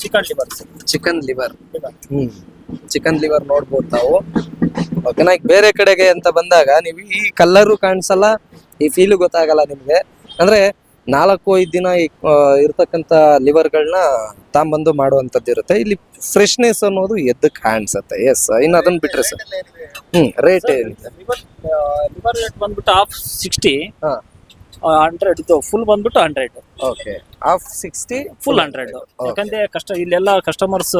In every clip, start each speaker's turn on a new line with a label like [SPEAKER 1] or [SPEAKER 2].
[SPEAKER 1] Chicken liver
[SPEAKER 2] chicken liver hmm. Chicken liver ನೋಡ್ಬೋದು ತಾವು ಓಕೆನಾ ಈಗ ಬೇರೆ ಕಡೆಗೆ ಅಂತ ಬಂದಾಗ ನೀವು ಈ ಕಲ್ಲರು ಕಾಣಿಸಲ್ಲ ಈ ಫೀಲು ಗೊತ್ತಾಗಲ್ಲ ನಿಮ್ಗೆ. ಅಂದ್ರೆ ನಾಲ್ಕು ಐದು ದಿನ ಇರ್ತಕ್ಕಂಥ ಲಿವರ್ಗಳನ್ನ ತಾಂಬಂದು ಮಾಡುವಂಥದ್ದು ಇರುತ್ತೆ. ಇಲ್ಲಿ ಫ್ರೆಶ್ನೆಸ್ ಅನ್ನೋದು ಎದ್ದು ಕಾಣಿಸುತ್ತೆ. ಎಸ್ ಇನ್ನು ಅದನ್ನ ಬಿಟ್ರೆ ಸರ್. ಹ್ಮ್ ರೇಟ್ ಏನಿದೆ?
[SPEAKER 1] ಲಿವರ್ ರೇಟ್ ಬಂದ್ಬಿಟ್ಟು ಹಾಫ್ ಸಿಕ್ಸ್ಟಿ
[SPEAKER 2] ಹಾ.
[SPEAKER 1] ಹಂಡ್ರೆಡ್ ಫುಲ್ ಬಂದ್ಬಿಟ್ಟು hundred
[SPEAKER 2] okay half sixty
[SPEAKER 1] full hundred ಯಾಕಂದ್ರೆ ಕಷ್ಟ ಇಲ್ಲೆಲ್ಲ ಕಸ್ಟಮರ್ಸ್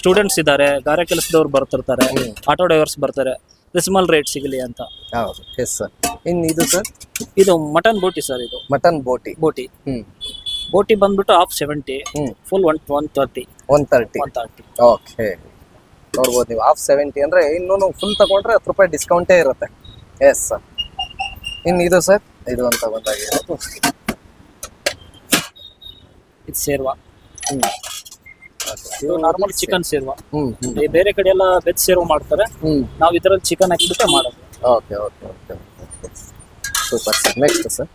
[SPEAKER 1] ಸ್ಟೂಡೆಂಟ್ಸ್ ಇದ್ದಾರೆ ಗಾರೆ ಕೆಲಸದವ್ರು ಬರ್ತಿರ್ತಾರೆ ಆಟೋ ಡ್ರೈವರ್ಸ್ ಬರ್ತಾರೆ. ರಿಸ್ಮಲ್ ರೇಟ್ ಸಿಗಲಿ ಅಂತ.
[SPEAKER 2] ಹೌದು. ಎಸ್ ಸರ್ ಇನ್ನು ಇದು ಸರ್
[SPEAKER 1] ಇದು ಮಟನ್ ಬೋಟಿ ಸರ್ ಇದು.
[SPEAKER 2] Mutton boti
[SPEAKER 1] boti
[SPEAKER 2] hmm.
[SPEAKER 1] ಬೋಟಿ ಬಂದ್ಬಿಟ್ಟು half seventy full one one thirty
[SPEAKER 2] one thirty
[SPEAKER 1] one thirty
[SPEAKER 2] okay ನೋಡ್ಬೋದು ನೀವು. ಹಾಫ್ ಸೆವೆಂಟಿ ಅಂದ್ರೆ ಇನ್ನೂ ಫುಲ್ ತಗೊಂಡ್ರೆ ಹತ್ತು ರೂಪಾಯಿ ಡಿಸ್ಕೌಂಟೇ ಇರುತ್ತೆ. ಎಸ್ ಸರ್ ಇನ್ನು ಇದು ಸರ್ ಇದು ಅಂತ ಬಂದಾಗ. ಇದು.
[SPEAKER 1] ಸೇರ್ವ. ಇದು ನಾರ್ಮಲ್ ಚಿಕನ್ ಸೇರ್ವಾ.
[SPEAKER 2] ಹ್ಮ್ ಹ್ಮ್.
[SPEAKER 1] ಈ ಬೇರೆ ಕಡೆ ಎಲ್ಲ ವೆಜ್ ಸೇರ್ವ ಮಾಡ್ತಾರೆ.
[SPEAKER 2] ಹ್ಮ್.
[SPEAKER 1] ನಾವು ಇದರಲ್ಲಿ ಚಿಕನ್ ಹಾಕಿಬಿಟ್ಟು ಮಾಡೋದು.
[SPEAKER 2] Okay okay okay super sir next sir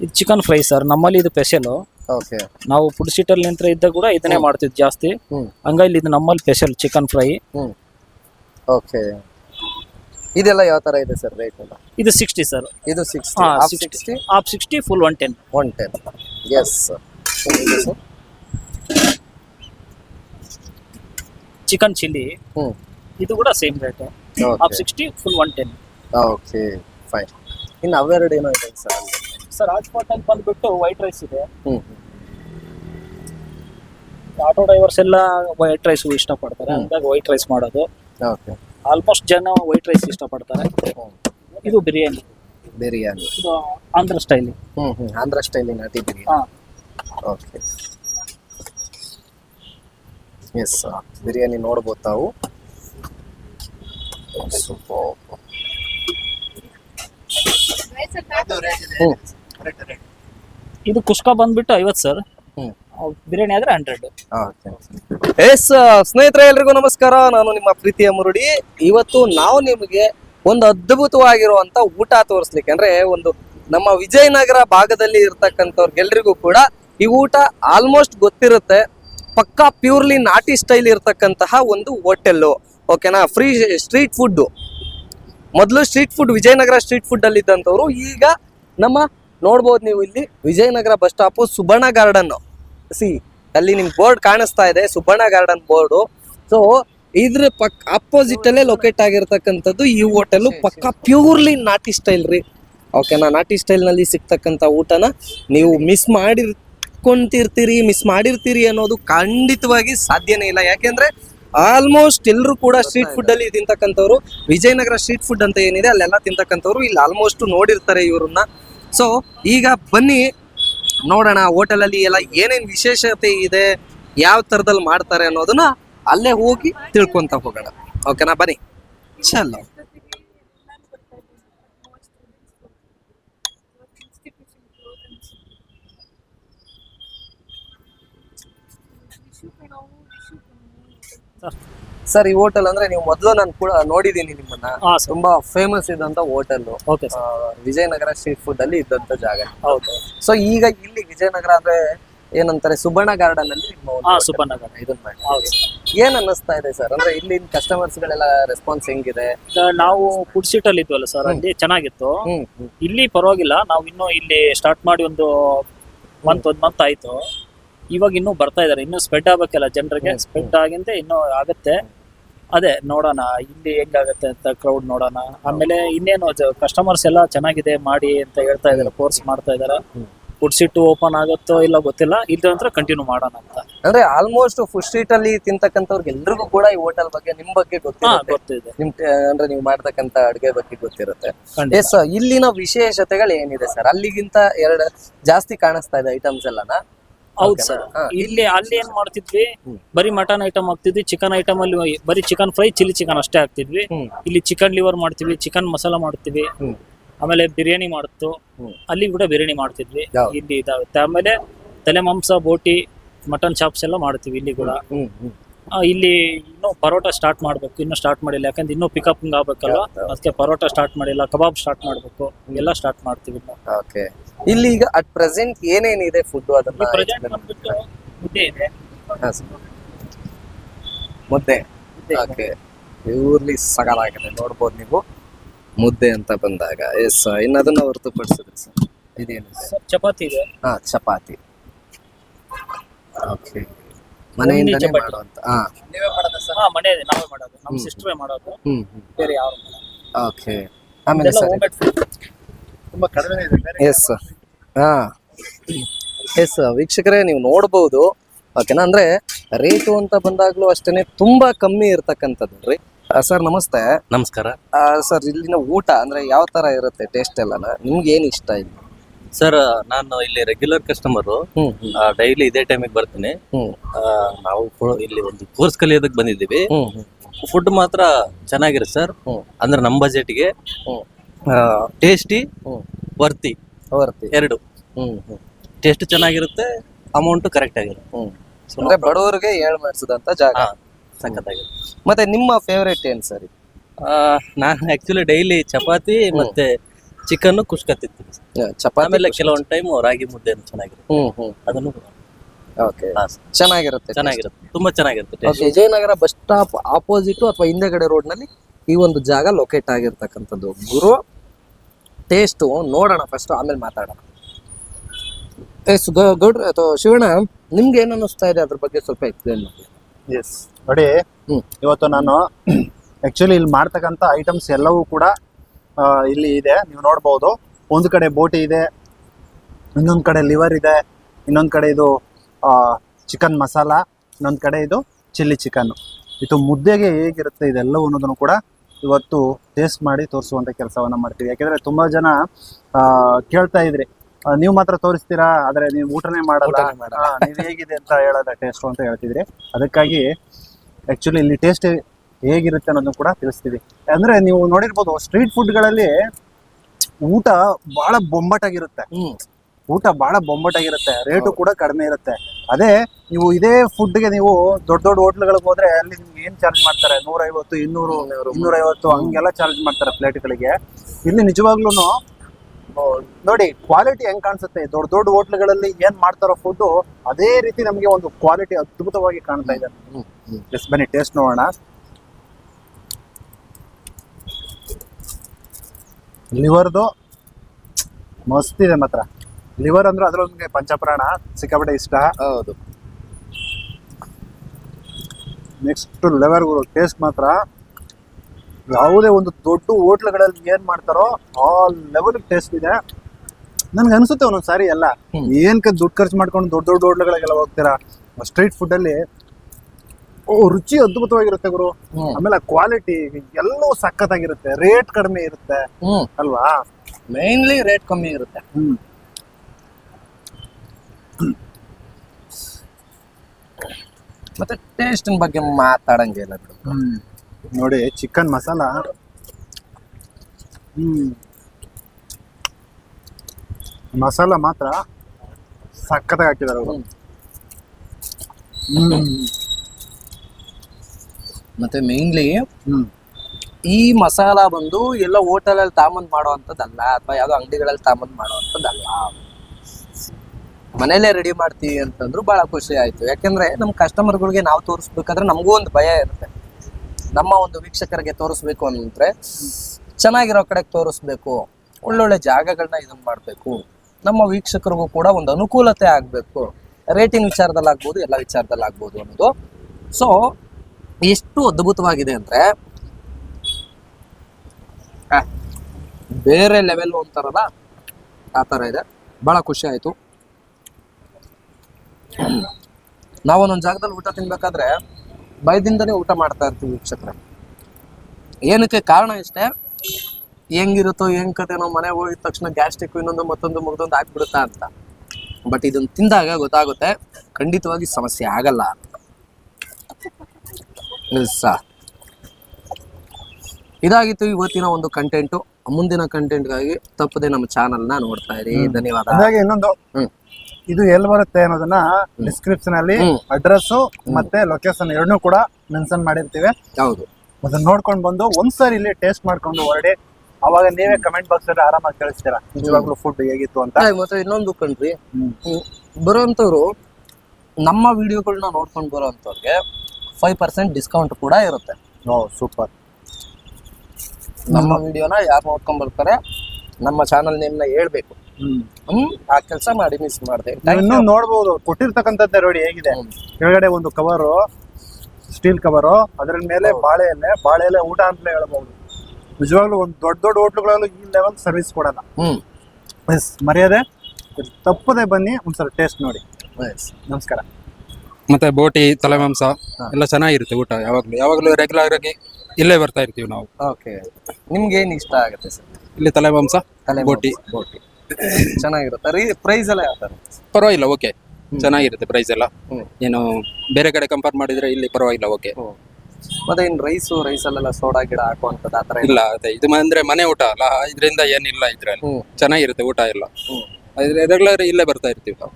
[SPEAKER 1] ಇದು ಚಿಕನ್ ಫ್ರೈ ಸರ್ ನಮ್ಮಲ್ಲಿ ಇದು ಸ್ಪೆಷಲ್
[SPEAKER 2] ಓಕೆ
[SPEAKER 1] ನಾವು ಫುಡ್ ನಿಂತ್ರ ಇದ್ದ ಕೂಡ ಇದನ್ನೇ ಮಾಡ್ತಿದ್ವಿ ಜಾಸ್ತಿ.
[SPEAKER 2] ಹ್ಮ್.
[SPEAKER 1] ಹಂಗಾಗಿ ಇದು ನಮ್ಮಲ್ಲಿ ಸ್ಪೆಷಲ್ ಚಿಕನ್ ಫ್ರೈ
[SPEAKER 2] ಹ್ಮ್. ಓಕೆ ಇದೆಲ್ಲ ಯಾವ ತರ ಇದೆ ಸರ್ ರೇಟ್ ಎಲ್ಲ?
[SPEAKER 1] ಇದು ಸಿಕ್ಸ್ಟಿ ಸರ್
[SPEAKER 2] ಇದು ಸಿಕ್ಸ್ಟಿ
[SPEAKER 1] ಹಾಂ sixty half sixty full one ten
[SPEAKER 2] one ten yes sir sir
[SPEAKER 1] chicken chilli ಇದು ಕೂಡ same rate half
[SPEAKER 2] okay
[SPEAKER 1] sixty full one ten
[SPEAKER 2] okay fine ಇನ್ನು ಅವೆರಡು ಏನೋ ಇದೆ ಸರ್
[SPEAKER 1] ಸರ್ ಹಾಟ್ಸ್ಪಾಟಲ್ಲಿ ಬಂದ್ಬಿಟ್ಟು ವೈಟ್ ರೈಸ್ ಇದೆ.
[SPEAKER 2] ಹ್ಮ್.
[SPEAKER 1] ಆಟೋ ಡ್ರೈವರ್ಸ್ ಎಲ್ಲ ವೈಟ್ ರೈಸ್ ಇಷ್ಟಪಡ್ತಾರೆ. ಹಂಗಾಗಿ ವೈಟ್ ರೈಸ್ ಮಾಡೋದು.
[SPEAKER 2] ಓಕೆ
[SPEAKER 1] ಆಲ್ಮೋಸ್ಟ್ ಜನ ವೈಟ್ ರೈಸ್ ಇಷ್ಟಪಡ್ತಾರೆ. ಇದು ಬಿರಿಯಾನಿ.
[SPEAKER 2] ಬಿರಿಯಾನಿ
[SPEAKER 1] ಇದು ಆಂಧ್ರ ಸ್ಟೈಲ್
[SPEAKER 2] ಹ್ಮ್ ಹ್ಮ್. ಆಂಧ್ರ ಸ್ಟೈಲಿ ನಾಟಿ ಬಿರಿಯಾನಿ
[SPEAKER 1] ಹಾಂ.
[SPEAKER 2] ಓಕೆ ಎಸ್ ಬಿರಿಯಾನಿ ನೋಡ್ಬೋದು ತಾವು. ಸೂಪರ್. ಹ್ಮ್.
[SPEAKER 1] ಇದು ಕುಷ್ಕ ಬಂದ್ಬಿಟ್ಟು ಐವತ್ತು ಸರ್
[SPEAKER 2] ಹ್ಮ್.
[SPEAKER 1] ಬಿರಿಯಾನಿ ಆದ್ರೆ ಹಂಡ್ರೆಡ್
[SPEAKER 2] ಎಸ್ ಸ್ನೇಹಿತರೆ ಎಲ್ರಿಗೂ ನಮಸ್ಕಾರ. ನಾನು ನಿಮ್ಮ ಪ್ರೀತಿಯ ಮುರುಡಿ. ಇವತ್ತು ನಾವು ನಿಮಗೆ ಒಂದು ಅದ್ಭುತವಾಗಿರುವಂತ ಊಟ ತೋರಿಸ್ಲಿಕ್ಕೆ, ಅಂದ್ರೆ ಒಂದು ನಮ್ಮ ವಿಜಯನಗರ ಭಾಗದಲ್ಲಿ ಇರ್ತಕ್ಕಂಥವ್ರಿಗೆಲ್ರಿಗೂ ಕೂಡ ಈ ಊಟ ಆಲ್ಮೋಸ್ಟ್ ಗೊತ್ತಿರುತ್ತೆ. ಪಕ್ಕಾ ಪ್ಯೂರ್ಲಿ ನಾಟಿ ಸ್ಟೈಲ್ ಇರ್ತಕ್ಕಂತಹ ಒಂದು ಹೋಟೆಲ್ಲು ಓಕೆನಾ ಫ್ರೀ ಸ್ಟ್ರೀಟ್ ಫುಡ್ ಮೊದಲು street food Vijayanagara street food ಅಲ್ಲಿ ಇದ್ದಂಥವ್ರು, ಈಗ ನಮ್ಮ ನೋಡ್ಬೋದು ನೀವು ಇಲ್ಲಿ Vijayanagara bus stop Subarna garden C ಅಲ್ಲಿ ನಿಮ್ಗೆ ಬೋರ್ಡ್ ಕಾಣಿಸ್ತಾ ಇದೆ, ಸುಬರ್ಣ ಗಾರ್ಡನ್ ಬೋರ್ಡು ಸೊ ಇದ್ರ ಪಕ್ ಅಪೋಸಿಟ್ ಅಲ್ಲೇ ಲೊಕೇಟ್ ಆಗಿರ್ತಕ್ಕಂಥದ್ದು ಈ ಹೋಟೆಲ್ ಪಕ್ಕ ಪ್ಯೂರ್ಲಿ ನಾಟಿ ಸ್ಟೈಲ್ ರೀ. ಓಕೆನಾ ನಾಟಿ ಸ್ಟೈಲ್ನಲ್ಲಿ ಸಿಗ್ತಕ್ಕಂಥ ಊಟನ ನೀವು ಮಿಸ್ ಮಾಡಿರ್ಕೊಂತಿರ್ತೀರಿ ಮಿಸ್ ಮಾಡಿರ್ತೀರಿ ಅನ್ನೋದು ಖಂಡಿತವಾಗಿ ಸಾಧ್ಯನೇ ಇಲ್ಲ. ಯಾಕೆಂದ್ರೆ ಆಲ್ಮೋಸ್ಟ್ ಎಲ್ಲರೂ ಕೂಡ ಸ್ಟ್ರೀಟ್ ಫುಡ್ ಅಲ್ಲಿ ತಿಂತಕ್ಕಂಥವ್ರು, ವಿಜಯನಗರ ಸ್ಟ್ರೀಟ್ ಫುಡ್ ಅಂತ ಏನಿದೆ ಅಲ್ಲೆಲ್ಲ ತಿಂತಕ್ಕಂಥವ್ರು ಇಲ್ಲಿ ಆಲ್ಮೋಸ್ಟ್ ನೋಡಿರ್ತಾರೆ ಇವರನ್ನ. ಸೊ ಈಗ ಬನ್ನಿ, ನೋಡೋಣ ಹೋಟೆಲ್ ಅಲ್ಲಿ ಎಲ್ಲ ಏನೇನು ವಿಶೇಷತೆ ಇದೆ, ಯಾವ ತರದಲ್ಲಿ ಮಾಡ್ತಾರೆ ಅನ್ನೋದನ್ನ ಅಲ್ಲೇ ಹೋಗಿ ತಿಳ್ಕೊಂತ ಹೋಗೋಣ. ಓಕೆನಾ ಬನ್ನಿ. ಚಲೋ. ಸರ್ ಈ ಹೋಟೆಲ್ ಅಂದ್ರೆ ನೀವು ಮೊದಲು ನಾನು ಕೂಡ ನೋಡಿದೀನಿ ನಿಮ್ಮನ್ನ. ತುಂಬಾ ಫೇಮಸ್ ಇದ್ದಂತ ಹೋಟೆಲ್ ವಿಜಯನಗರ ಸ್ಟ್ರೀಟ್ ಫುಡ್ ಅಲ್ಲಿ ಇದ್ದಂತ ಜಾಗ.
[SPEAKER 1] ಹೌದು.
[SPEAKER 2] ಸೊ ಈಗ ಇಲ್ಲಿ ವಿಜಯನಗರ ಅಂದ್ರೆ ಏನಂತಾರೆ? ಸುಬರ್ಣ ಗಾರ್ಡನ್ ಅಲ್ಲಿ ನಿಮ್ಮ
[SPEAKER 1] ಗಾರ್ಡನ್
[SPEAKER 2] ಇದನ್ನ ಮಾಡಿ ಏನ್ ಅನ್ನಿಸ್ತಾ ಇದೆ ಸರ್ ಅಂದ್ರೆ ಇಲ್ಲಿ ಕಸ್ಟಮರ್ಸ್ ಗಳೆಲ್ಲ ರೆಸ್ಪಾನ್ಸ್ ಹೆಂಗಿದೆ?
[SPEAKER 1] ನಾವು ಫುಡ್ ಅಲ್ಲಿ ಇದ್ವಲ್ಲ ಸರ್ ಅಲ್ಲಿ ಚೆನ್ನಾಗಿತ್ತು. ಇಲ್ಲಿ ಪರವಾಗಿಲ್ಲ ನಾವು ಇನ್ನು ಇಲ್ಲಿ ಸ್ಟಾರ್ಟ್ ಮಾಡಿ ಒಂದು ಮಂತ್ ಒಂದ್ ಮಂತ್ ಆಯ್ತು. ಇವಾಗ ಇನ್ನು ಬರ್ತಾ ಇದಾರೆ ಇನ್ನು ಸ್ಪ್ರೆಡ್ ಆಗ್ಬೇಕಲ್ಲ ಜನರಿಗೆ ಸ್ಪ್ರೆಡ್ ಆಗಿಂದ ಇನ್ನು ಆಗತ್ತೆ. ಅದೇ ನೋಡೋಣ ಇಲ್ಲಿ ಹೆಂಗಾಗತ್ತೆ ಅಂತ ಕ್ರೌಡ್ ನೋಡೋಣ. ಆಮೇಲೆ ಇನ್ನೇನು ಕಸ್ಟಮರ್ಸ್ ಎಲ್ಲ ಚೆನ್ನಾಗಿದೆ ಮಾಡಿ ಅಂತ ಹೇಳ್ತಾ ಇದಾರೆ ಕೋರ್ಸ್ ಮಾಡ್ತಾ ಇದಾರೆ. ಫುಡ್ ಸೀಟು ಓಪನ್ ಆಗುತ್ತೋ ಇಲ್ಲ ಗೊತ್ತಿಲ್ಲ. ನಂತರ ಕಂಟಿನ್ಯೂ ಮಾಡೋಣ ಅಂತ.
[SPEAKER 2] ಅಂದ್ರೆ ಆಲ್ಮೋಸ್ಟ್ ಫುಡ್ ಸ್ಟ್ರೀಟ್ ಅಲ್ಲಿ ತಿಂತಕ್ಕಂಥವ್ರಿಗೆ ಎಲ್ರಿಗೂ ಕೂಡ ಈ ಹೋಟೆಲ್ ಬಗ್ಗೆ ನಿಮ್ ಬಗ್ಗೆ
[SPEAKER 1] ಹಾ
[SPEAKER 2] ಗೊತ್ತಿರುತ್ತೆ
[SPEAKER 1] ಗೊತ್ತಿದೆ.
[SPEAKER 2] ನಿಮ್ ಟ- ಅಂದ್ರೆ ನೀವು ಮಾಡ್ತಕ್ಕಂತ ಅಡುಗೆ ಬಗ್ಗೆ ಗೊತ್ತಿರುತ್ತೆ.
[SPEAKER 1] ಖಂಡಿತ.
[SPEAKER 2] ಎಸ್ ಇಲ್ಲಿನ ವಿಶೇಷತೆಗಳು ಏನಿದೆ ಸರ್ ಅಲ್ಲಿಗಿಂತ ಎರಡು ಜಾಸ್ತಿ ಕಾಣಿಸ್ತಾ ಇದೆ ಐಟಮ್ಸ್ ಎಲ್ಲನ?
[SPEAKER 1] ಹೌದು ಸರ್
[SPEAKER 2] ಹಾ.
[SPEAKER 1] ಇಲ್ಲಿ ಅಲ್ಲಿ ಏನ್ ಮಾಡ್ತಿದ್ವಿ. ಬರೀ ಮಟನ್ ಐಟಮ್ ಹಾಕ್ತಿದ್ವಿ ಚಿಕನ್ ಐಟಮ್ ಅಲ್ಲಿ ಬರೀ ಚಿಕನ್ ಫ್ರೈ ಚಿಲ್ಲಿ ಚಿಕನ್ ಅಷ್ಟೇ ಹಾಕ್ತಿದ್ವಿ.
[SPEAKER 2] ಹ್ಮ್.
[SPEAKER 1] ಇಲ್ಲಿ ಚಿಕನ್ ಲಿವರ್ ಮಾಡ್ತೀವಿ ಚಿಕನ್ ಮಸಾಲಾ ಮಾಡ್ತೀವಿ
[SPEAKER 2] ಹ್ಮ್.
[SPEAKER 1] ಆಮೇಲೆ ಬಿರಿಯಾನಿ ಮಾಡ್ತು. ಅಲ್ಲಿ ಕೂಡ ಬಿರಿಯಾನಿ ಮಾಡ್ತಿದ್ವಿ. ಇಲ್ಲಿ ಇದಾಗುತ್ತೆ. ಆಮೇಲೆ ತಲೆ ಮಾಂಸ ಬೋಟಿ ಮಟನ್ ಚಾಪ್ಸ್ ಎಲ್ಲ ಮಾಡ್ತೀವಿ ಇಲ್ಲಿ ಕೂಡ. ಆ, ಇಲ್ಲಿ ಇನ್ನೂ ಪರೋಟ ಸ್ಟಾರ್ಟ್ ಮಾಡ್ಬೇಕು. ಇನ್ನೂ ಸ್ಟಾರ್ಟ್ ಮಾಡಿಲ್ಲ. ಯಾಕಂದ್ರೆ ಇನ್ನೂ ಪಿಕಪ್ ಆಗ್ಬೇಕಲ್ಲ. ಅದಕ್ಕೆ ಪರೋಟ ಸ್ಟಾರ್ಟ್ ಮಾಡಿಲ್ಲ. ಕಬಾಬ್ ಸ್ಟಾರ್ಟ್ ಮಾಡ್ಬೇಕು. ಎಲ್ಲ ಸ್ಟಾರ್ಟ್ ಮಾಡ್ತೀವಿ ಇನ್ನು.
[SPEAKER 2] ಓಕೆ. ಇಲ್ಲಿ ಈಗ ಅಟ್ ಪ್ರೆಸೆಂಟ್ ಏನೇನಿದೆ ಫುಡ್
[SPEAKER 1] ಈ ಬಂದ್ಬಿಟ್ಟು ಮುದ್ದೆ ಇದೆ.
[SPEAKER 2] ಹಾ ಸರ್. ಮುದ್ದೆ.
[SPEAKER 1] ಮುದ್ದೆ ಇದೆ.
[SPEAKER 2] ಓಕೆ. ಇವ್ರಲ್ಲಿ ಸಗಲಾಗಿದೆ. ನೋಡ್ಬೋದು ನೀವು. ಮುದ್ದೆ ಅಂತ ಬಂದಾಗ ಎಸ್ ಇನ್ನು ಅದನ್ನ ಹೊರತುಪಡಿಸಿದ್ರಿ ಸರ್ ಇದೇನು?
[SPEAKER 1] ಸರ್, ಚಪಾತಿ ಇದೆ.
[SPEAKER 2] ಹಾ ಚಪಾತಿ. ಓಕೆ ಮನೆಯಿಂದನೇ
[SPEAKER 1] ಚಪಾತಿ.
[SPEAKER 2] ಮಾಡುವಂತ ಹಾ.
[SPEAKER 1] ಹಾ ಮನೆಯಲ್ಲಿ ನಾವೇ ಮಾಡೋದು. ನಮ್ಮ
[SPEAKER 2] ಹ್ಮ್.
[SPEAKER 1] ಮಾಡೋದು.
[SPEAKER 2] ಹ್ಮ್ ಹ್ಮ್.
[SPEAKER 1] ಬೇರೆ ಯಾರು
[SPEAKER 2] ಓಕೆ ಆಮೇಲೆ ಸರ್
[SPEAKER 1] ತುಂಬಾ ಕಡಿಮೆ ಇದೆ ಬೇರೆ
[SPEAKER 2] ಎಸ್ ಹಾ. ಎಸ್ ವೀಕ್ಷಕರೇ ನೀವು ನೋಡ್ಬೋದು. ಓಕೆನಾ ಅಂದ್ರೆ ರೇಟು ಅಂತ ಬಂದಾಗ್ಲೂ ಅಷ್ಟೇನೆ ತುಂಬಾ ಕಮ್ಮಿ ಇರ್ತಕ್ಕಂಥದ್ದು ರೀ. ಸರ್ ನಮಸ್ತೆ.
[SPEAKER 3] ನಮಸ್ಕಾರ.
[SPEAKER 2] ಸರ್ ಇಲ್ಲಿನ ಊಟ ಅಂದ್ರೆ ಯಾವ ತರ ಇರುತ್ತೆ ಟೇಸ್ಟ್ ಎಲ್ಲ? ನಿಮ್ಗೆ ಏನ್ ಇಷ್ಟ ಇಲ್ಲಿ?
[SPEAKER 3] ಸರ್ ನಾನು ಇಲ್ಲಿ ರೆಗ್ಯುಲರ್ ಕಸ್ಟಮರು ಡೈಲಿ ಇದೇ ಟೈಮಿಗೆ ಬರ್ತೀನಿ. ಆ, ನಾವು ಕೂ- ಇಲ್ಲಿ ಒಂದು ಕೋರ್ಸ್ ಕಲಿಯೋದಕ್ಕೆ ಬಂದಿದ್ದೀವಿ. ಫುಡ್ ಮಾತ್ರ ಚೆನ್ನಾಗಿರುತ್ತೆ ಸರ್.
[SPEAKER 2] ಹ್ಮ್.
[SPEAKER 3] ಅಂದ್ರೆ ನಮ್ಮ ಬಜೆಟ್ಗೆ
[SPEAKER 2] ಹ್ಮ್.
[SPEAKER 3] ಟೇಸ್ಟಿ
[SPEAKER 2] ಹ್ಮ್.
[SPEAKER 3] ವರ್ತಿ
[SPEAKER 2] ವರ್ತಿ
[SPEAKER 3] ಎರಡು.
[SPEAKER 2] ಹ್ಮ್ ಹ್ಮ್.
[SPEAKER 3] ಟೇಸ್ಟ್ ಚೆನ್ನಾಗಿರುತ್ತೆ ಅಮೌಂಟ್ ಕರೆಕ್ಟ್ ಆಗಿರುತ್ತೆ.
[SPEAKER 2] ಹ್ಮ್. ಅಂದ್ರೆ ಬಡವರಿಗೆ ಹೇಳ್ ಮಾಡಿಸಿದಂತ ಜಾಗ.
[SPEAKER 3] ಹಾ. ಸಖತ್ತಾಗಿರುತ್ತೆ
[SPEAKER 2] ಮತ್ತೆ ನಿಮ್ಮ ಫೇವ್ರೇಟ್ ಏನು ಸರ್
[SPEAKER 3] ಆ, ನಾನು ಆಕ್ಚುಲಿ ಡೈಲಿ ಚಪಾತಿ ಮತ್ತೆ ಚಿಕನ್ ಕುಷ್ಕ ತಿಂತೀನಿ
[SPEAKER 2] ಚಪಾತಿ
[SPEAKER 3] ಆಮೇಲೆ ಕೆಲವೊಂದು ಟೈಮ್ ರಾಗಿ ಮುದ್ದೆ ಚೆನ್ನಾಗಿರುತ್ತೆ.
[SPEAKER 2] ಹ್ಮ್ ಹ್ಮ್.
[SPEAKER 3] ಅದನ್ನು
[SPEAKER 2] ಓಕೆ ಚೆನ್ನಾಗಿರುತ್ತೆ
[SPEAKER 3] ಚೆನ್ನಾಗಿರುತ್ತೆ. ತುಂಬಾ ಚೆನ್ನಾಗಿರುತ್ತೆ
[SPEAKER 2] ವಿಜಯನಗರ ಬಸ್ ಸ್ಟಾಪ್ ಆಪೋಸಿಟ್ ಅಥವಾ ಹಿಂದೆಗಡೆ ರೋಡ್ನಲ್ಲಿ ಈ ಒಂದು ಜಾಗ ಲೊಕೇಟ್ ಆಗಿರ್ತಕ್ಕಂಥದ್ದು. ಗುರು ಟೇಸ್ಟ್ ನೋಡೋಣ ಫಸ್ಟ್ ಆಮೇಲೆ ಮಾತಾಡೋಣ. ಎಸ್ ಗೌಡ್ರ ಅಥವಾ ಶಿವಣ್ಣ ನಿಮ್ಗೆ ಏನ್ ಅನ್ನಿಸ್ತಾ ಇದೆ ಅದ್ರ ಬಗ್ಗೆ ಸ್ವಲ್ಪ ಎಕ್ಸ್ಪ್ಲೇನ್ ಮಾಡಿ.
[SPEAKER 4] ಎಸ್ ನೋಡಿ. ಇವತ್ತು ನಾನು ಆಕ್ಚುಲಿ ಇಲ್ಲಿ ಮಾಡ್ತಕ್ಕಂಥ ಐಟಮ್ಸ್ ಎಲ್ಲವೂ ಕೂಡ ಇಲ್ಲಿ ಇದೆ. ನೀವು ನೋಡ್ಬೋದು. ಒಂದು ಕಡೆ ಬೋಟಿ ಇದೆ ಇನ್ನೊಂದು ಕಡೆ ಲಿವರ್ ಇದೆ ಇನ್ನೊಂದು ಕಡೆ ಇದು ಚಿಕನ್ ಮಸಾಲ ಇನ್ನೊಂದು ಕಡೆ ಇದು ಚಿಲ್ಲಿ ಚಿಕನ್ ಇದು ಮುದ್ದೆಗೆ ಹೇಗಿರುತ್ತೆ ಇದೆಲ್ಲವೂ ಅನ್ನೋದನ್ನು ಕೂಡ ಇವತ್ತು ಟೇಸ್ಟ್ ಮಾಡಿ ತೋರಿಸುವಂತ ಕೆಲಸವನ್ನ ಮಾಡ್ತೀವಿ. ಯಾಕೆಂದರೆ ತುಂಬಾ ಜನ ಕೇಳ್ತಾ ಇದ್ರಿ. ನೀವು ಮಾತ್ರ ತೋರಿಸ್ತೀರಾ? ಆದರೆ ನೀವು ಊಟನೇ ಮಾಡಲ್ಲ. ನೀವು ಹೇಗಿದೆ ಅಂತ ಹೇಳೋದ ಟೇಸ್ಟು ಅಂತ ಹೇಳ್ತಿದ್ರಿ. ಅದಕ್ಕಾಗಿ ಆಕ್ಚುಲಿ ಇಲ್ಲಿ ಟೇಸ್ಟ್ ಹೇಗಿರುತ್ತೆ ಅನ್ನೋದನ್ನು ಕೂಡ ತಿಳಿಸ್ತೀವಿ. ಅಂದ್ರೆ ನೀವು ನೋಡಿರ್ಬೋದು ಸ್ಟ್ರೀಟ್ ಫುಡ್ಗಳಲ್ಲಿ ಊಟ ಬಹಳ ಬೊಂಬಟಾಗಿರುತ್ತೆ. ಊಟ ಬಹಳ ಬೊಂಬಟಾಗಿರುತ್ತೆ. ರೇಟು ಕೂಡ ಕಡಿಮೆ ಇರುತ್ತೆ. ಅದೇ ನೀವು ಇದೇ ಫುಡ್ಗೆ ನೀವು ದೊಡ್ಡ ದೊಡ್ಡ ಹೋಟ್ಲ್ಗಳಿಗೆ ಹೋದ್ರೆ ಅಲ್ಲಿ ನಿಮ್ಗೆ ಏನು ಚಾರ್ಜ್ ಮಾಡ್ತಾರೆ? ನೂರೈವತ್ತು ಇನ್ನೂರು ಇನ್ನೂರೈವತ್ತು ಹಂಗೆಲ್ಲ ಚಾರ್ಜ್ ಮಾಡ್ತಾರೆ ಪ್ಲೇಟ್ಗಳಿಗೆ ಇಲ್ಲಿ ನಿಜವಾಗ್ಲೂ ನೋಡಿ ಕ್ವಾಲಿಟಿ ಹೆಂಗ್ ಕಾಣಿಸುತ್ತೆ? ದೊಡ್ಡ ದೊಡ್ಡ ಹೋಟ್ಲ್ಗಳಲ್ಲಿ ಏನ್ ಮಾಡ್ತಾರೋ ಫುಡ್ ಅದೇ ರೀತಿ ನಮಗೆ ಒಂದು ಕ್ವಾಲಿಟಿ ಅದ್ಭುತವಾಗಿ ಕಾಣ್ತಾ ಇದೆ. ಎಸ್ ಬನ್ನಿ ಟೇಸ್ಟ್ ನೋಡೋಣ. ಲಿವರ್ದು ಮಸ್ತ್ ಇದೆ ಮಾತ್ರ. ಲಿವರ್ ಅಂದ್ರೆ ಅದ್ರೊಂದಿಗೆ ಪಂಚಪ್ರಾಣ ಸಿಕ್ಕಾಪಟ್ಟೆ ಇಷ್ಟ.
[SPEAKER 2] ಹೌದು.
[SPEAKER 4] ನೆಕ್ಸ್ಟ್ ಲೆವರ್ ಟೇಸ್ಟ್ ಮಾತ್ರ. ಯಾವುದೇ ಒಂದು ದೊಡ್ಡ ಹೋಟ್ಲ್ಗಳಲ್ಲಿ ಏನ್ ಮಾಡ್ತಾರೋ ಆ ಲೆವೆಲ್ ಟೇಸ್ಟ್ ಇದೆ. ನನ್ಗೆ ಅನ್ಸುತ್ತೆ ಒಂದೊಂದ್ ಸಾರಿ ಎಲ್ಲ.
[SPEAKER 2] ಏನ್
[SPEAKER 4] ಏನ್ಕ ದುಡ್ಡು ಖರ್ಚು ಮಾಡ್ಕೊಂಡು ದೊಡ್ಡ ದೊಡ್ಡ ಹೋಟ್ಲ್ಗಳಿಗೆಲ್ಲ ಹೋಗ್ತೀರಾ? ಸ್ಟ್ರೀಟ್ ಫುಡ್ ಅಲ್ಲಿ ಓ ರುಚಿ ಅದ್ಭುತವಾಗಿರುತ್ತೆ ಗುರು. ಆಮೇಲೆ ಕ್ವಾಲಿಟಿ ಎಲ್ಲೂ ಸಖತ್ತಾಗಿರುತ್ತೆ. ರೇಟ್ ಕಡಿಮೆ ಇರುತ್ತೆ. ಅಲ್ವಾ?
[SPEAKER 2] ಮೇನ್ಲಿ ರೇಟ್ ಕಮ್ಮಿ ಇರುತ್ತೆ.
[SPEAKER 4] ಹ್ಮ್.
[SPEAKER 2] ಮತ್ತೆ ಟೇಸ್ಟ್ ಬಗ್ಗೆ ಮಾತಾಡಂಗಿಲ್ಲ ಬಿಡು.
[SPEAKER 4] ನೋಡಿ ಚಿಕನ್ ಮಸಾಲ ಹ್ಮ್. ಮಸಾಲ ಮಾತ್ರ ಸಖತ್ ಹಾಕಿದಾರೆ ಅವರು.
[SPEAKER 2] ಮತ್ತೆ ಮೇನ್ಲಿ ಈ ಮಸಾಲ ಬಂದು ಎಲ್ಲ ಹೋಟೆಲ್ ಅಲ್ಲಿ ತಾಮಂದ್ ಮಾಡುವಂತದ್ದಲ್ಲ ಅಥವಾ ಯಾವ್ದೋ ಅಂಗಡಿಗಳಲ್ಲಿ ತಾಮಂದ್ ಮಾಡುವಂತದ್ದಲ್ಲ ಮನೇಲೆ ರೆಡಿ ಮಾಡ್ತೀವಿ ಅಂತಂದ್ರು ಬಹಳ ಖುಷಿ ಆಯ್ತು. ಯಾಕಂದ್ರೆ ನಮ್ ಕಸ್ಟಮರ್ಗಳಿಗೆ ನಾವು ತೋರಿಸ್ಬೇಕಾದ್ರೆ ನಮಗೂ ಒಂದು ಭಯ ಇರುತ್ತೆ. ನಮ್ಮ ಒಂದು ವೀಕ್ಷಕರಿಗೆ ತೋರಿಸ್ಬೇಕು ಅಂದ್ರೆ ಚೆನ್ನಾಗಿರೋ ಕಡೆ ತೋರಿಸ್ಬೇಕು, ಒಳ್ಳೊಳ್ಳೆ ಜಾಗಗಳನ್ನ ಇದನ್ನ ಮಾಡ್ಬೇಕು. ನಮ್ಮ ವೀಕ್ಷಕರಿಗೂ ಕೂಡ ಒಂದು ಅನುಕೂಲತೆ ಆಗ್ಬೇಕು. ರೇಟಿಂಗ್ ವಿಚಾರದಲ್ಲಿ ಆಗ್ಬೋದು ಎಲ್ಲ ವಿಚಾರದಲ್ಲಿ ಆಗ್ಬೋದು ಅನ್ನೋದು. ಸೊ ಎಷ್ಟು ಅದ್ಭುತವಾಗಿದೆ ಅಂದ್ರೆ ಬೇರೆ ಲೆವೆಲ್ ಅಂತಾರಲ್ಲ ಆ ತರ ಇದೆ. ಬಹಳ ಖುಷಿ ಆಯ್ತು. ನಾವು ಒಂದೊಂದು ಜಾಗದಲ್ಲಿ ಊಟ ತಿನ್ಬೇಕಾದ್ರೆ ಭಯದಿಂದನೇ ಊಟ ಮಾಡ್ತಾ ಇರ್ತೀವಿ ವೀಕ್ಷಕರ. ಏನಕ್ಕೆ ಕಾರಣ ಇಷ್ಟೇ? ಹೆಂಗಿರುತ್ತೋ ಹೆಂಗ್ ಕತೆ ನಾವು ಮನೆ ಹೋಗಿದ ತಕ್ಷಣ ಗ್ಯಾಸ್ಟ್ರಿಕ್ ಇನ್ನೊಂದು ಮತ್ತೊಂದು ಮುಗ್ದೊಂದು ಹಾಕ್ಬಿಡುತ್ತಾ ಅಂತ. ಬಟ್ ಇದನ್ನ ತಿಂದಾಗ ಗೊತ್ತಾಗುತ್ತೆ ಖಂಡಿತವಾಗಿ ಸಮಸ್ಯೆ ಆಗಲ್ಲ ಇದಾಗಿತ್ತು ಇವತ್ತಿನ ಒಂದು ಕಂಟೆಂಟು ಮುಂದಿನ ಕಂಟೆಂಟ್ಗಾಗಿ ತಪ್ಪದೆ ನಮ್ಮ ಚಾನಲ್ನ ನೋಡ್ತಾ ಇರಿ. ಧನ್ಯವಾದ.
[SPEAKER 4] ಇನ್ನೊಂದು.
[SPEAKER 2] ಹ್ಮ್.
[SPEAKER 4] ಇದು ಎಲ್ಲಿ ಬರುತ್ತೆ ಅನ್ನೋದನ್ನ ಡಿಸ್ಕ್ರಿಪ್ಷನ್ ಅಲ್ಲಿ. ಅಡ್ರೆಸ್ ಮತ್ತೆ ಲೊಕೇಶನ್ ಎರಡನ್ನೂ ಕೂಡ ಮೆನ್ಷನ್ ಮಾಡಿರ್ತೀವಿ.
[SPEAKER 2] ಹೌದು.
[SPEAKER 4] ಅದನ್ನ ನೋಡ್ಕೊಂಡು ಬಂದು ಒಂದ್ಸರಿ ಇಲ್ಲಿ ಟೇಸ್ಟ್ ಮಾಡ್ಕೊಂಡು ಹೊರಡಿ. ಅವಾಗ ನೀವೇ ಕಮೆಂಟ್ ಬಾಕ್ಸ್ ಅಲ್ಲಿ ಆರಾಮಾಗಿ ಕಳಿಸ್ತೀರಾ. ನಿಜವಾಗ್ಲೂ ಫುಡ್ ಹೇಗಿತ್ತು ಅಂತ.
[SPEAKER 2] ಮತ್ತೆ ಇನ್ನೊಂದು ಕಣ್ರಿ
[SPEAKER 4] ಬರುವಂತವ್ರು
[SPEAKER 2] ಬರೋಂಥವ್ರು ನಮ್ಮ ವಿಡಿಯೋಗಳನ್ನ ನೋಡ್ಕೊಂಡು ಬರೋಂಥವ್ರಿಗೆ ಫೈವ್ ಪರ್ಸೆಂಟ್ ಡಿಸ್ಕೌಂಟ್ ಕೂಡ ಇರುತ್ತೆ.
[SPEAKER 4] ಓ ಸೂಪರ್
[SPEAKER 2] ನಮ್ಮ ವಿಡಿಯೋನ ಯಾರು ನೋಡ್ಕೊಂಡ್ ಬರ್ತಾರೆ ನಮ್ಮ ಚಾನಲ್ ನೇಮ್ನ ಹೇಳ್ಬೇಕು.
[SPEAKER 4] ಹ್ಮ್.
[SPEAKER 2] ಹ್ಮ್. ಆ ಕೆಲಸ ಮಾಡಿ ಮಿಸ್ ಮಾಡಿದೆ.
[SPEAKER 4] ಇನ್ನೂ ನೋಡ್ಬೋದು. ಕೊಟ್ಟಿರ್ತಕ್ಕಂಥದ್ದೇ ನೋಡಿ ಹೇಗಿದೆ. ಕೆಳಗಡೆ ಒಂದು ಕವರು ಸ್ಟೀಲ್ ಕವರು ಅದರ ಮೇಲೆ ಬಾಳೆ ಎಲೆ ಬಾಳೆ ಎಲೆ ಊಟ ಅಂತಲೇ ಹೇಳ್ಬೋದು. ನಿಜವಾಗ್ಲೂ ಒಂದು ದೊಡ್ಡ ದೊಡ್ಡ ಹೋಟ್ಲುಗಳಲ್ಲೂ ಈ ಲೆವೆಲ್ ಸರ್ವಿಸ್ ಕೊಡಲ್ಲ.
[SPEAKER 2] ಹ್ಮ್.
[SPEAKER 4] ಎಸ್ ಮರ್ಯಾದೆ. ತಪ್ಪದೆ ಬನ್ನಿ ಒಂದ್ಸಲ ಟೇಸ್ಟ್ ನೋಡಿ. ನಮಸ್ಕಾರ.
[SPEAKER 5] ಮತ್ತೆ ಬೋಟಿ ತಲೆ ಮಾಂಸ ಎಲ್ಲ ಚೆನ್ನಾಗಿರುತ್ತೆ ಊಟ. ಯಾವಾಗ್ಲೂ ಯಾವಾಗ್ಲೂ ರೆಗ್ಯುಲರ್ ಆಗಿ ಇಲ್ಲೇ ಬರ್ತಾ ಇರ್ತೀವಿ ನಾವು.
[SPEAKER 2] ಓಕೆ ನಿಮ್ಗೆ ಏನು ಇಷ್ಟ ಆಗುತ್ತೆ ಸರ್?
[SPEAKER 5] ಇಲ್ಲಿ ತಲೆ ಮಾಂಸ
[SPEAKER 2] ತಲೆ
[SPEAKER 5] ಬೋಟಿ.
[SPEAKER 2] ಬೋಟಿ. ಚೆನ್ನಾಗಿರುತ್ತೆ. ರೀ ಪ್ರೈಸ್ ಎಲ್ಲ ಯಾವ ಥರ
[SPEAKER 5] ಪರವಾಗಿಲ್ಲ ಓಕೆ ಚೆನ್ನಾಗಿರುತ್ತೆ ಪ್ರೈಸ್ ಎಲ್ಲ. ಏನು ಬೇರೆ ಕಡೆ ಕಂಪೇರ್ ಮಾಡಿದ್ರೆ ಇಲ್ಲಿ ಪರವಾಗಿಲ್ಲ ಓಕೆ
[SPEAKER 2] ಮತ್ತೆ ಇನ್ ರೈಸು ರೈಸಲ್ಲೆಲ್ಲ ಸೋಡಾ ಗಿಡ ಹಾಕುವಂಥದ್ದು ಆ ಥರ
[SPEAKER 5] ಇಲ್ಲ ಅದೇ. ಇದು ಅಂದ್ರೆ ಮನೆ ಊಟ ಅಲ್ಲ ಇದರಿಂದ ಏನಿಲ್ಲ ಇದ್ರಲ್ಲಿ. ಚೆನ್ನಾಗಿರುತ್ತೆ ಊಟ ಎಲ್ಲ. ರೆಗ್ಯುಲರ್ ಇಲ್ಲೇ ಬರ್ತಾ ಇರ್ತೀವಿ ನಾವು.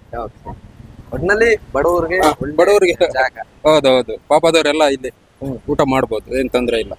[SPEAKER 2] ಒಟ್ನಲ್ಲಿ ಬಡವರಿಗೆ
[SPEAKER 5] ಬಡವರಿಗೆ
[SPEAKER 2] ಹೌದು
[SPEAKER 5] ಹೌದೌದು ಪಾಪದವರೆಲ್ಲ ಇಲ್ಲಿ. ಊಟ ಮಾಡ್ಬೋದು ಏನ್ ತೊಂದರೆ ಇಲ್ಲ.